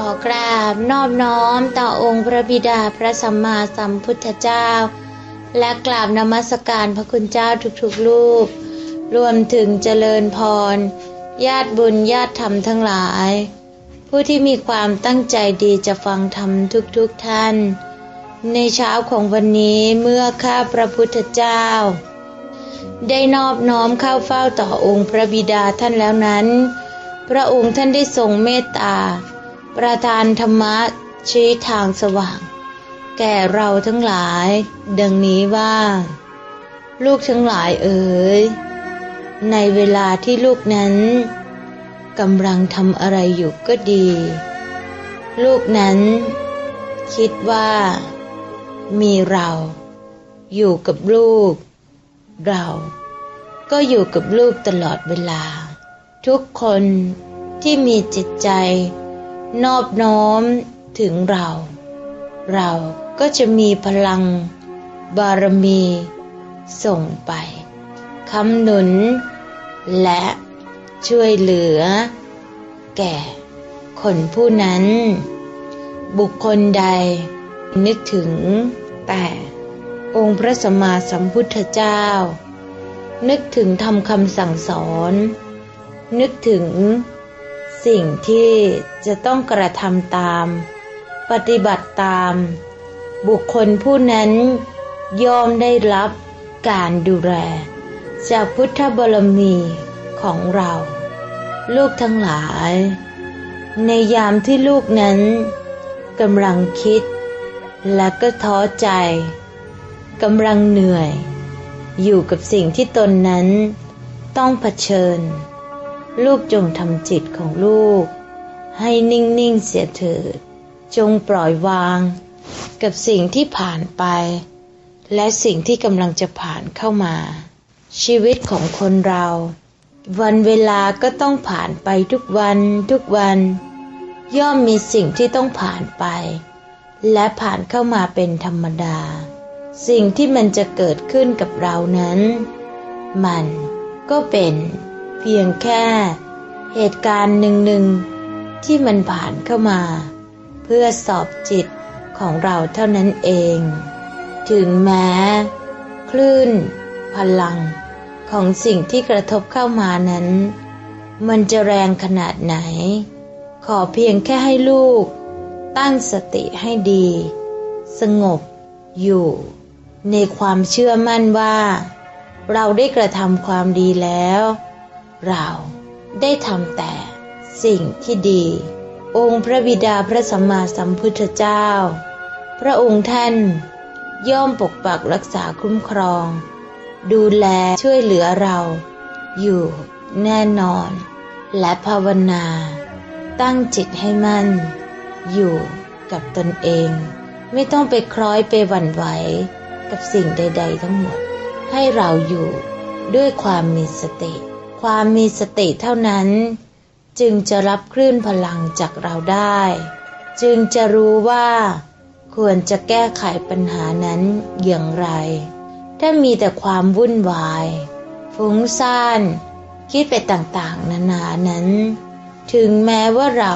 ขอกราบนอบน้อมต่อองค์พระบิดาพระสัมมาสัมพุทธเจ้า และกราบนมัสการพระคุณเจ้าทุกๆรูป รวมถึงเจริญพร ญาติบุญญาติธรรมทั้งหลาย ผู้ที่มีความตั้งใจดีจะฟังธรรมทุกๆทท่าน ในเช้าของวันนี้เมื่อข้าพระพุทธเจ้า ได้นอบน้อมเข้าเฝ้าต่อองค์พระบิดาท่านแล้วนั้น พระองค์ท่านได้ทรงเมตตา ประทานธรรมะชี้ทางสว่าง แก่เราทั้งหลาย ดังนี้ว่า ลูกทั้งหลายเอ๋ยในเวลาที่ลูกนั้นกำลังทำอะไรอยู่ก็ดี ลูกนั้น คิดว่า มีเรา อยู่กับลูก เรา ก็อยู่กับลูกตลอดเวลา ทุกคนที่มีจิตใจ นอบน้อมถึงเรา เราก็จะมีพลังบารมีส่งไปคำหนุน และช่วยเหลือ แก่คนผู้นั้น บุคคลใดนึกถึงแต่องค์พระสัมมาสัมพุทธเจ้า นึกถึงทำคำสั่งสอน นึกถึง สิ่งที่จะต้องกระทำตาม ปฏิบัติตาม บุคคลผู้นั้นยอมได้รับการดูแล จากพุทธบรมีของเรา ลูกทั้งหลาย ในยามที่ลูกนั้นกำลังคิด และก็ท้อใจกำลังเหนื่อย อยู่กับสิ่งที่ตนนั้นต้องเผชิญ ลูกจงทำจิตของลูก ให้นิ่ง ๆ เสียเถิด จงปล่อยวาง กับสิ่งที่ผ่านไป และสิ่งที่กำลังจะผ่านเข้ามา ชีวิตของคนเรา วันเวลาก็ต้องผ่านไปทุกวันทุกวัน ย่อมมีสิ่งที่ต้องผ่านไป และผ่านเข้ามาเป็นธรรมดา สิ่งที่มันจะเกิดขึ้นกับเรานั้น มันก็เป็น เพียงแค่เหตุการณ์หนึ่งๆที่มันผ่านเข้ามา เพื่อสอบจิตของเราเท่านั้นเอง ถึงแม้ คลื่น พลัง ของสิ่งที่กระทบเข้ามานั้น มันจะแรงขนาดไหน ขอเพียงแค่ให้ลูก ตั้งสติให้ดี สงบ อยู่ ในความเชื่อมั่นว่า เราได้กระทำความดีแล้ว เราได้ทำแต่สิ่งที่ดี องค์พระบิดาพระสัมมาสัมพุทธเจ้า พระองค์ท่าน ย่อมปกปักรักษาคุ้มครอง ดูแลช่วยเหลือเรา อยู่แน่นอน และภาวนา ตั้งจิตให้มั่น อยู่กับตนเอง ไม่ต้องไปคล้อยไปหวั่นไหวกับสิ่งใด ๆ ทั้งหมด ให้เราอยู่ด้วยความมีสติ ความมีสติเท่านั้น จึงจะรับคลื่นพลังจากเราได้ จึงจะรู้ว่า ควรจะแก้ไขปัญหานั้นอย่างไร ถ้ามีแต่ความวุ่นวาย ฟุ้งซ่านคิดไปต่างๆ นานานั้น ถึงแม้ว่าเรา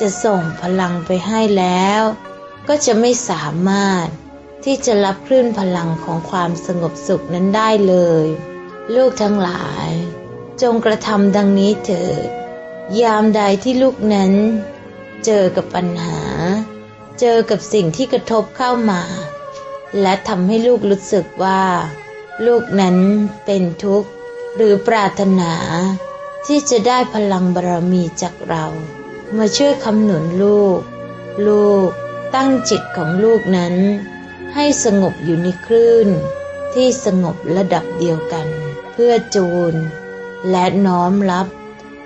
จะส่งพลังไปให้แล้ว ก็จะไม่สามารถที่จะรับคลื่นพลังของความสงบสุขนั้นได้เลย ลูกทั้งหลาย จงกระทำดังนี้เถิด ยามใดที่ลูกนั้น เจอกับปัญหา เจอกับสิ่งที่กระทบเข้ามา และทำให้ลูกรู้สึกว่า ลูกนั้นเป็นทุกข์หรือปรารถนา ที่จะได้พลังบารมีจากเรา มาช่วยคำหนุนลูก ลูกตั้งจิตของลูกนั้น ให้สงบอยู่ในคลื่น ที่สงบระดับเดียวกัน เพื่อจูน และน้อมรับ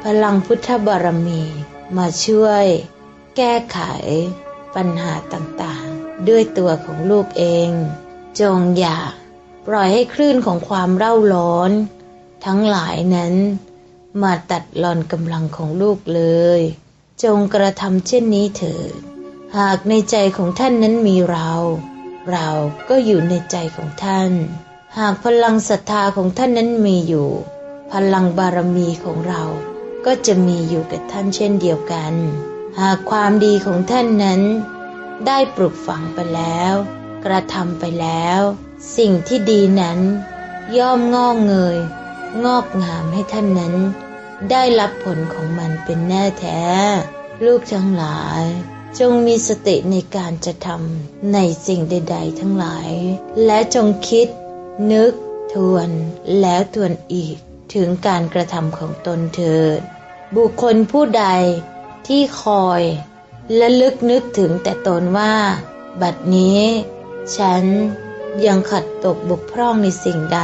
พลังพุทธบารมีมาช่วยแก้ไขปัญหาต่างๆ ด้วยตัวของลูกเอง จงอย่าปล่อยให้คลื่นของความเร่าร้อน ทั้งหลายนั้น มาตัดรอนกำลังของลูกเลย จงกระทำเช่นนี้เถิด หากในใจของท่านนั้นมีเรา เราก็อยู่ในใจของท่าน หากพลังศรัทธาของท่านนั้นมีอยู่ พลังบารมีของเราก็จะมีอยู่กับท่านเช่นเดียวกัน หากความดีของท่านนั้น ได้ปลูกฝังไปแล้ว กระทำไปแล้ว สิ่งที่ดีนั้น ย่อมงอกเงย งอกงามให้ท่านนั้น ได้รับผลของมันเป็นแน่แท้ ลูกทั้งหลาย จงมีสติในการจะทำในสิ่งใด ๆ ทั้งหลาย และจงคิด นึก ทวนแล้วทวนอีก ถึงการกระทำของตนเถิด บุคคลผู้ใดที่คอยและลึกนึกถึงแต่ตนว่า บัดนี้ ฉันยังขัดตกบกพร่องในสิ่งใด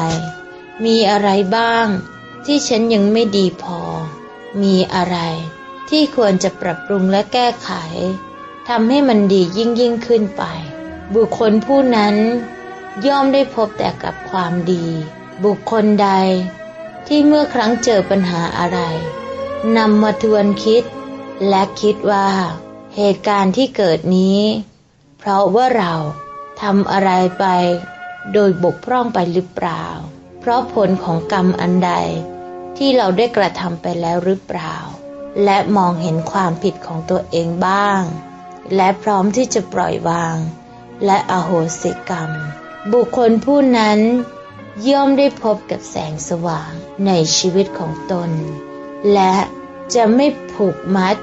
มีอะไรบ้างที่ฉันยังไม่ดีพอ มีอะไรที่ควรจะปรับปรุงและแก้ไขทำให้มันดียิ่งยิ่งขึ้นไป บุคคลผู้นั้น ย่อมได้พบแต่กับความดี บุคคลใด ที่เมื่อครั้งเจอปัญหาอะไรนำมาทวนคิด และคิดว่า เหตุการณ์ที่เกิดนี้ เพราะว่าเราทำอะไรไป โดยบกพร่องไปหรือเปล่า เพราะผลของกรรมอันใด ที่เราได้กระทำไปแล้วหรือเปล่า และมองเห็นความผิดของตัวเองบ้าง และพร้อมที่จะปล่อยวาง และอโหสิกรรม บุคคลผู้นั้น ย่อมได้พบกับแสงสว่างในชีวิตของตน และจะไม่ผูกมัด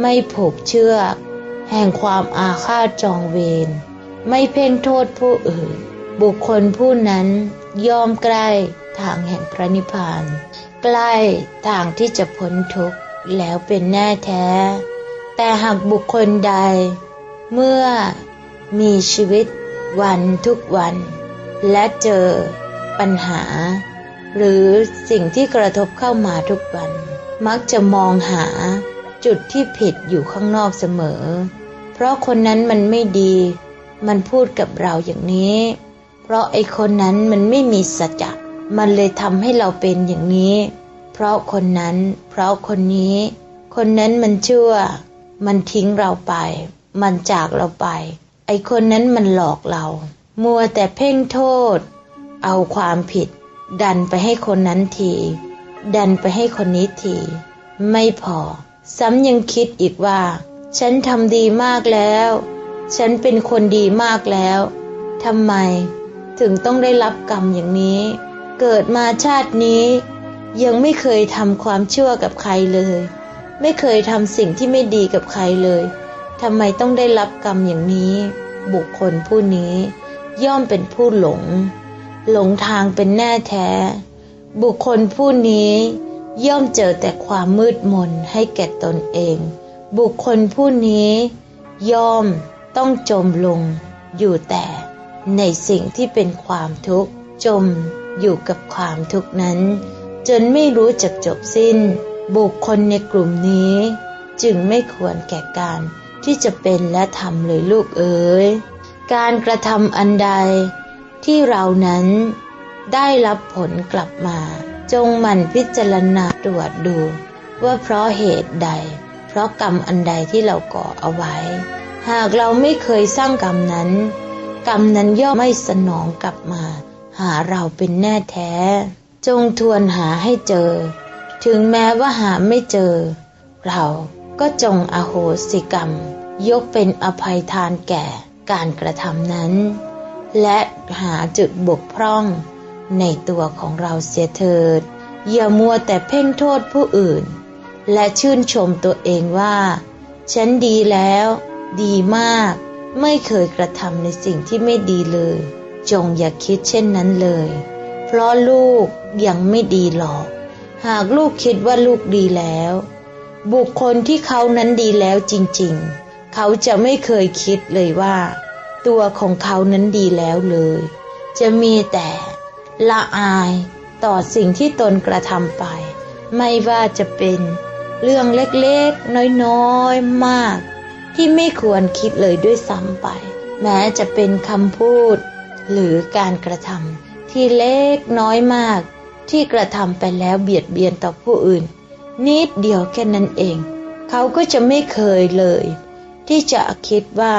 ไม่ผูกเชือก แห่งความอาฆาตจองเวร ไม่เพ่งโทษผู้อื่น บุคคลผู้นั้นย่อมใกล้ทางแห่งพระนิพพาน ใกล้ทางที่จะพ้นทุกข์แล้วเป็นแน่แท้ แต่หากบุคคลใด เมื่อมีชีวิตวันทุกวัน และเจอ ปัญหา หรือสิ่งที่กระทบเข้ามาทุกวัน มักจะมองหาจุดที่ผิดอยู่ข้างนอกเสมอ เพราะคนนั้นมันไม่ดี มันพูดกับเราอย่างนี้ เพราะไอ้คนนั้นมันไม่มีสัจจะมันเลยทำให้เราเป็นอย่างนี้ เพราะคนนั้น เพราะคนนี้ คนนั้นมันชั่ว มันทิ้งเราไป มันจากเราไป ไอ้คนนั้นมันหลอกเรา มัวแต่เพ่งโทษ เอาความผิด ดันไปให้คนนั้นที ดันไปให้คนนี้ที ไม่พอ ซ้ำยังคิดอีกว่า ฉันทำดีมากแล้ว ฉันเป็นคนดีมากแล้วทำไม ถึงต้องได้รับกรรมอย่างนี้ เกิดมาชาตินี้ ยังไม่เคยทำความชั่วกับใครเลย ไม่เคยทำสิ่งที่ไม่ดีกับใครเลยทำไมต้องได้รับกรรมอย่างนี้ บุคคลผู้นี้ย่อมเป็นผู้หลง หลงทางเป็นแน่แท้ บุคคลผู้นี้ย่อมเจอแต่ความมืดมนให้แก่ตนเอง บุคคลผู้นี้ย่อมต้องจมลงอยู่แต่ในสิ่งที่เป็นความทุกข์จมอยู่กับความทุกข์นั้น จนไม่รู้จักจบสิ้น บุคคลในกลุ่มนี้ จึงไม่ควรแก่การที่จะเป็นและทำเลยลูกเอ๋ยการกระทำอันใด ที่เรานั้นได้รับผลกลับมา จงหมั่นพิจารณาตรวจดู ว่าเพราะเหตุใด เพราะกรรมอันใดที่เราก่อเอาไว้ หากเราไม่เคยสร้างกรรมนั้น กรรมนั้นย่อมไม่สนองกลับมา หาเราเป็นแน่แท้ จงทวนหาให้เจอ ถึงแม้ว่าหาไม่เจอ เราก็จงอโหสิกรรม ยกเป็นอภัยทานแก่การกระทำนั้น และหาจุดบกพร่อง ในตัวของเราเสียเถิด อย่ามัวแต่เพ่งโทษผู้อื่น และชื่นชมตัวเองว่า ฉันดีแล้ว ดีมาก ไม่เคยกระทำในสิ่งที่ไม่ดีเลย จงอย่าคิดเช่นนั้นเลย เพราะลูกยังไม่ดีหรอก หากลูกคิดว่าลูกดีแล้ว บุคคลที่เขานั้นดีแล้วจริงๆ เขาจะไม่เคยคิดเลยว่า ตัวของเขานั้นดีแล้วเลย จะมีแต่ละอายต่อสิ่งที่ตนกระทำไป ไม่ว่าจะเป็นเรื่องเล็กๆ น้อยๆ มาก ที่ไม่ควรคิดเลยด้วยซ้ำไป แม้จะเป็นคำพูด หรือการกระทำที่เล็กน้อยมาก ที่กระทำไปแล้วเบียดเบียนต่อผู้อื่น นิดเดียวแค่นั้นเอง เขาก็จะไม่เคยเลย ที่จะคิดว่า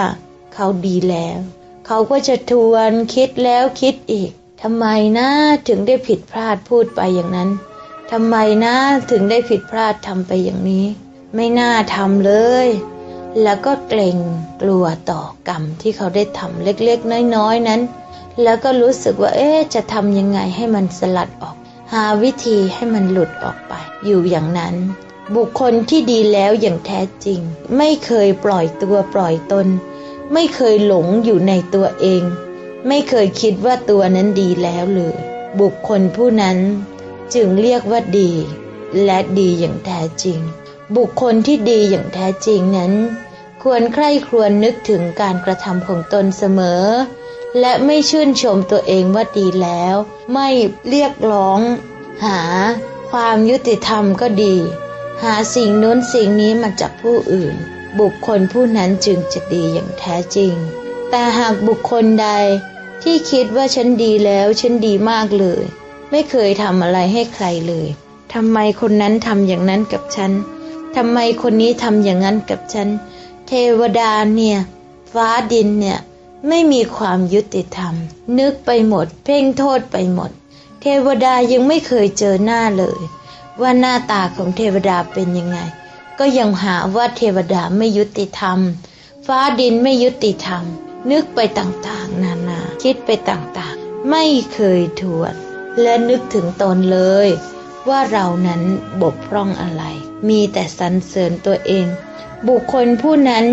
เขาดีแล้ว เขาก็จะทวนคิดแล้วคิดอีกทำไมนะถึงได้ผิดพลาดพูดไปอย่างนั้นทำไมนะถึงได้ผิดพลาดทำไปอย่างนี้ ไม่น่าทำเลย แล้วก็เกรงกลัวต่อกรรมที่เขาได้ทำเล็กๆ น้อยๆ นั้น แล้วก็รู้สึกว่า เอ๊ะจะทำยังไงให้มันสลัดออก หาวิธีให้มันหลุดออกไป อยู่อย่างนั้น บุคคลที่ดีแล้วอย่างแท้จริง ไม่เคยปล่อยตัวปล่อยตน ไม่เคยหลงอยู่ในตัวเอง ไม่เคยคิดว่าตัวนั้นดีแล้วเลยบุคคลผู้นั้นจึงเรียกว่าดี และดีอย่างแท้จริง บุคคลที่ดีอย่างแท้จริงนั้น ควรใคร่ครวญนึกถึงการกระทำของตนเสมอ และไม่ชื่นชมตัวเองว่าดีแล้ว ไม่เรียกร้อง หา ความยุติธรรมก็ดี หาสิ่งนู้นสิ่งนี้มาจากผู้อื่น บุคคลผู้นั้นจึงจะดีอย่างแท้จริง แต่หากบุคคลใดที่คิดว่าฉันดีแล้วฉันดีมากเลย ไม่เคยทำอะไรให้ใครเลยทำไมคนนั้นทำอย่างนั้นกับฉันทำไมคนนี้ทำอย่างนั้นกับฉัน เทวดาเนี่ย ฟ้าดินเนี่ย ไม่มีความยุติธรรม นึกไปหมด เพ่งโทษไปหมด เทวดายังไม่เคยเจอหน้าเลย ว่าหน้าตาของเทวดาเป็นยังไง ก็ยังหาว่าเทวดาไม่ยุติธรรม ฟ้าดินไม่ยุติธรรม นึกไปต่างๆ นานา คิดไปต่างๆ ไม่เคยทวนและนึกถึงตนเลย ว่าเรานั้นบกพร่องอะไร มีแต่สรรเสริญตัวเอง บุคคลผู้นั้น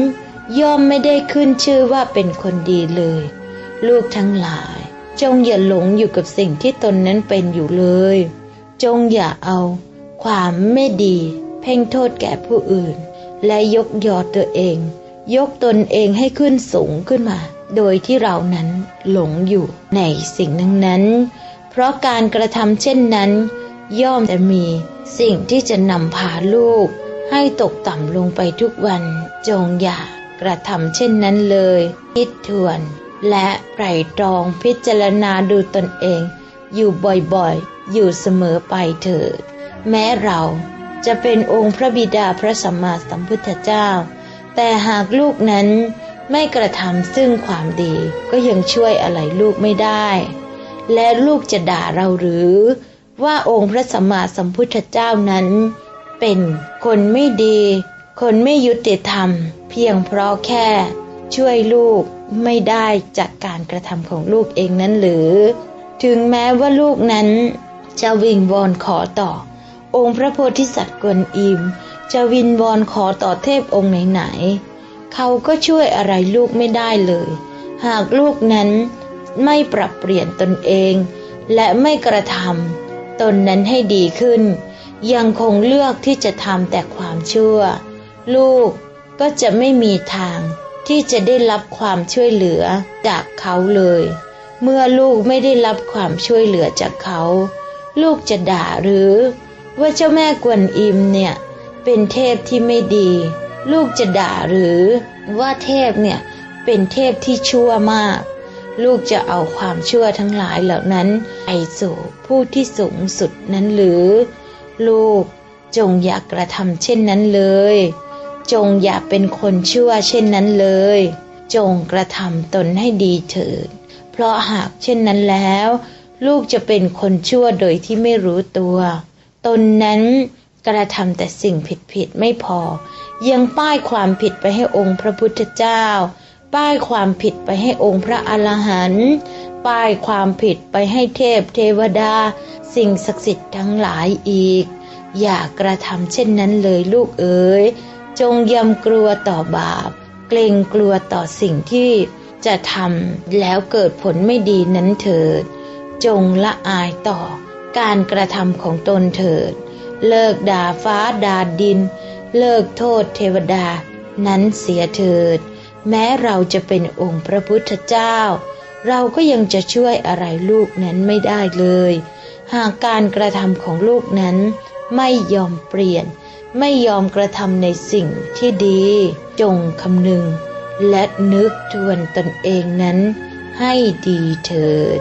ย่อมไม่ได้ขึ้นชื่อว่าเป็นคนดีเลย ลูกทั้งหลาย จงอย่าหลงอยู่กับสิ่งที่ตนนั้นเป็นอยู่เลย จงอย่าเอาความไม่ดี พ่งโทษแก่ผู้อื่น และยกยอตัวเอง ยกตนเองให้ขึ้นสูงขึ้นมา โดยที่เรานั้นหลงอยู่ในสิ่งนั้นนั้น เพราะการกระทำเช่นนั้น ย่อมจะมีสิ่งที่จะนำพาลูก ให้ตกต่ำลงไปทุกวัน จงอย่ากระทำเช่นนั้นเลย คิดทวน และไตรตรองพิจารณาดูตนเอง อยู่บ่อยๆ อยู่เสมอไปเถิด แม้เรา จะเป็นองค์พระบิดาพระสัมมาสัมพุทธเจ้า แต่หากลูกนั้นไม่กระทำซึ่งความดีก็ยังช่วยอะไรลูกไม่ได้ และลูกจะด่าเราหรือ ว่าองค์พระสัมมาสัมพุทธเจ้านั้น เป็นคนไม่ดี คนไม่ยุติธรรม เพียงเพราะแค่ ช่วยลูกไม่ได้จากการกระทำของลูกเองนั้นหรือ ถึงแม้ว่าลูกนั้นจะวิงวอนขอต่อ องค์พระโพธิสัตว์กวนอิม จะวินวอนขอต่อเทพองค์ไหนๆเขาก็ช่วยอะไรลูกไม่ได้เลย หากลูกนั้นไม่ปรับเปลี่ยนตนเอง และไม่กระทำตนนั้นให้ดีขึ้น ยังคงเลือกที่จะทำแต่ความชั่ว ลูกก็จะไม่มีทางที่จะได้รับความช่วยเหลือจากเขาเลย เมื่อลูกไม่ได้รับความช่วยเหลือจากเขา ลูกจะด่าหรือ ว่าเจ้าแม่กวนอิมเนี่ยเป็นเทพที่ไม่ดี ลูกจะด่าหรือว่าเทพเนี่ยเป็นเทพที่ชั่วมาก ลูกจะเอาความชั่วทั้งหลายเหล่านั้นไปสู่ผู้ที่สูงสุดนั้นหรือ ลูกจงอย่ากกระทำเช่นนั้นเลย จงอย่าเป็นคนชั่วเช่นนั้นเลย จงกระทำตนให้ดีเถิด เพราะหากเช่นนั้นแล้ว ลูกจะเป็นคนชั่วโดยที่ไม่รู้ตัว ตนนั้นกระทำแต่สิ่งผิดๆไม่พอ ยังป้ายความผิดไปให้องค์พระพุทธเจ้า ป้ายความผิดไปให้องค์พระอรหันต์ป้ายความผิดไปให้เทพเทวดา สิ่งศักดิ์สิทธิ์ทั้งหลายอีก อย่ากระทำเช่นนั้นเลยลูกเอ๋ยจงยำกลัวต่อบาป เกรงกลัวต่อสิ่งที่จะทำแล้วเกิดผลไม่ดีนั้นเถิด จงละอายต่อ การกระทำของตนเถิด เลิกด่าฟ้าด่าดิน เลิกโทษเทวดา นั้นเสียเถิด แม้เราจะเป็นองค์พระพุทธเจ้า เราก็ยังจะช่วยอะไรลูกนั้นไม่ได้เลย หากการกระทำของลูกนั้นไม่ยอมเปลี่ยน ไม่ยอมกระทำในสิ่งที่ดี จงคำนึง และนึกทวนตนเองนั้นให้ดีเถิด